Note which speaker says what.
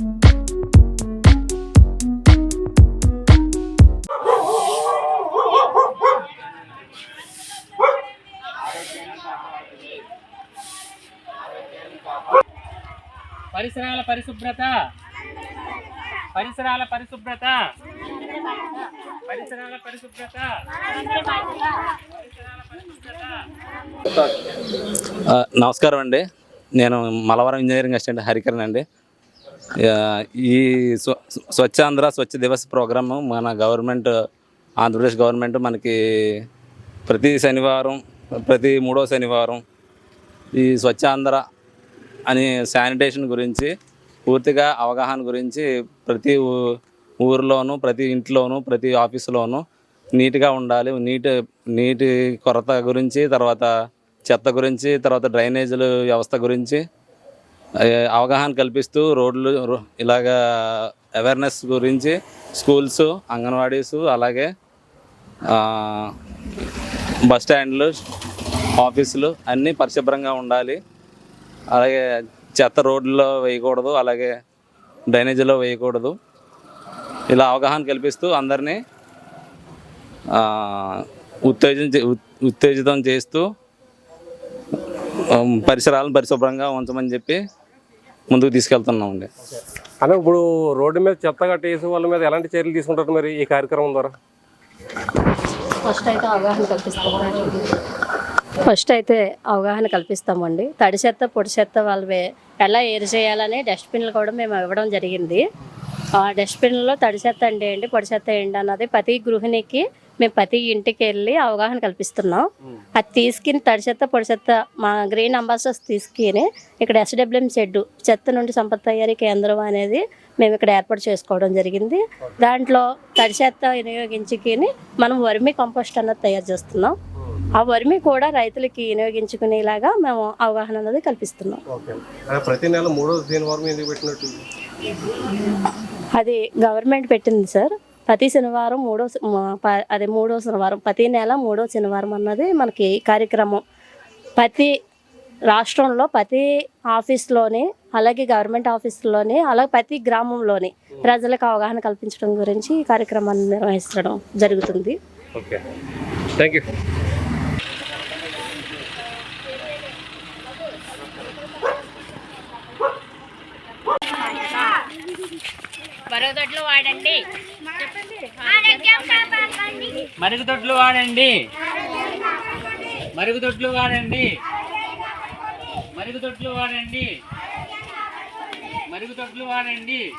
Speaker 1: పరిసరాల పరిశుభ్రత. పరిసరాల పరిశుభ్రత. పరిసరాల పరిశుభ్రత.
Speaker 2: నమస్కారం అండి. నేను మలవరం ఇంజనీరింగ్ అసిస్టెంట్ హరికరణ్ అండి. ఈ స్వ స్వచ్ఛాంధ్ర స్వచ్ఛ దివస్ ప్రోగ్రాము మన గవర్నమెంట్ ఆంధ్రప్రదేశ్ గవర్నమెంట్ మనకి ప్రతి శనివారం ప్రతి మూడో శనివారం ఈ స్వచ్ఛాంధ్ర అని శానిటేషన్ గురించి పూర్తిగా అవగాహన గురించి ప్రతి ఊ- ఊరిలోనూ ప్రతి ఇంట్లోనూ ప్రతి ఆఫీసులోనూ నీట్గా ఉండాలి. నీటి నీటి కొరత గురించి తర్వాత చెత్త గురించి తర్వాత డ్రైనేజీల వ్యవస్థ గురించి అవగాహన కల్పిస్తూ రోడ్లు రో- ఇలాగా అవేర్నెస్ గురించి స్కూల్స్ అంగన్వాడీస్ అలాగే బస్ స్టాండ్లు ఆఫీసులు అన్నీ పరిశుభ్రంగా ఉండాలి. అలాగే చెత్త రోడ్లలో వేయకూడదు అలాగే డ్రైనేజీలో వేయకూడదు. ఇలా అవగాహన కల్పిస్తూ అందరినీ ఉత్తేజం చే- ఉత్తేజితం చేస్తూ పరిసరాలను పరిశుభ్రంగా ఉంచమని చెప్పి ముందుకు తీసుకెళ్తున్నామండి.
Speaker 3: అన్న ఇప్పుడు రోడ్డు మీద చెత్త కట్టేసి వాళ్ళ మీద ఎలాంటి చర్యలు తీసుకుంటారు మరి ఈ కార్యక్రమం ద్వారా?
Speaker 4: ఫస్ట్ అయితే అవగాహన కల్పిస్తాం ఫస్ట్ అయితే అవగాహన కల్పిస్తామండి. తడి చెత్త పొడి చెత్త వాళ్ళవే ఎలా ఏరు చేయాలని డస్ట్బిన్లు కూడా మేము ఇవ్వడం జరిగింది. ఆ డస్ట్బిన్లో తడి చెత్త అండి ఏంటి పొడి చెత్త ఏంటి అన్నది ప్రతి గృహిణికి మేము ప్రతి ఇంటికి వెళ్ళి అవగాహన కల్పిస్తున్నాం. అది తీసుకుని తడి చెత్త పొడి చెత్త మా గ్రీన్ అంబాసిడర్స్ తీసుకుని ఇక్కడ ఎస్డబ్ల్యూఎం షెడ్ చెత్త నుండి సంపద తయారీ కేంద్రం అనేది మేము ఇక్కడ ఏర్పాటు చేసుకోవడం జరిగింది. దాంట్లో తడి చెత్త వినియోగించుకుని మనం వర్మి కంపోస్ట్ అన్నది తయారు చేస్తున్నాం. ఆ వర్మి కూడా రైతులకి వినియోగించుకునేలాగా మేము అవగాహన అనేది కల్పిస్తున్నాం.
Speaker 3: ప్రతి నెల మూడో
Speaker 4: అది గవర్నమెంట్ పెట్టింది సార్. ప్రతి శనివారం మూడో ప- అదే మూడో శనివారం ప్రతి నెల మూడో శనివారం అన్నది మనకి కార్యక్రమం. ప్రతి రాష్ట్రంలో ప్రతి ఆఫీస్లోని అలాగే గవర్నమెంట్ ఆఫీసులోని అలాగే ప్రతి గ్రామంలోని ప్రజలకు అవగాహన కల్పించడం గురించి ఈ కార్యక్రమాన్ని నిర్వహించడం జరుగుతుంది.
Speaker 3: ఓకే. థ్యాంక్ యూ
Speaker 5: మరుగుదొడ్లు వాడండి.
Speaker 1: మరుగుదొడ్లు వాడండి. మరుగుదొడ్లు వాడండి. మరుగుదొడ్లు వాడండి. మరుగుదొడ్లు వాడండి.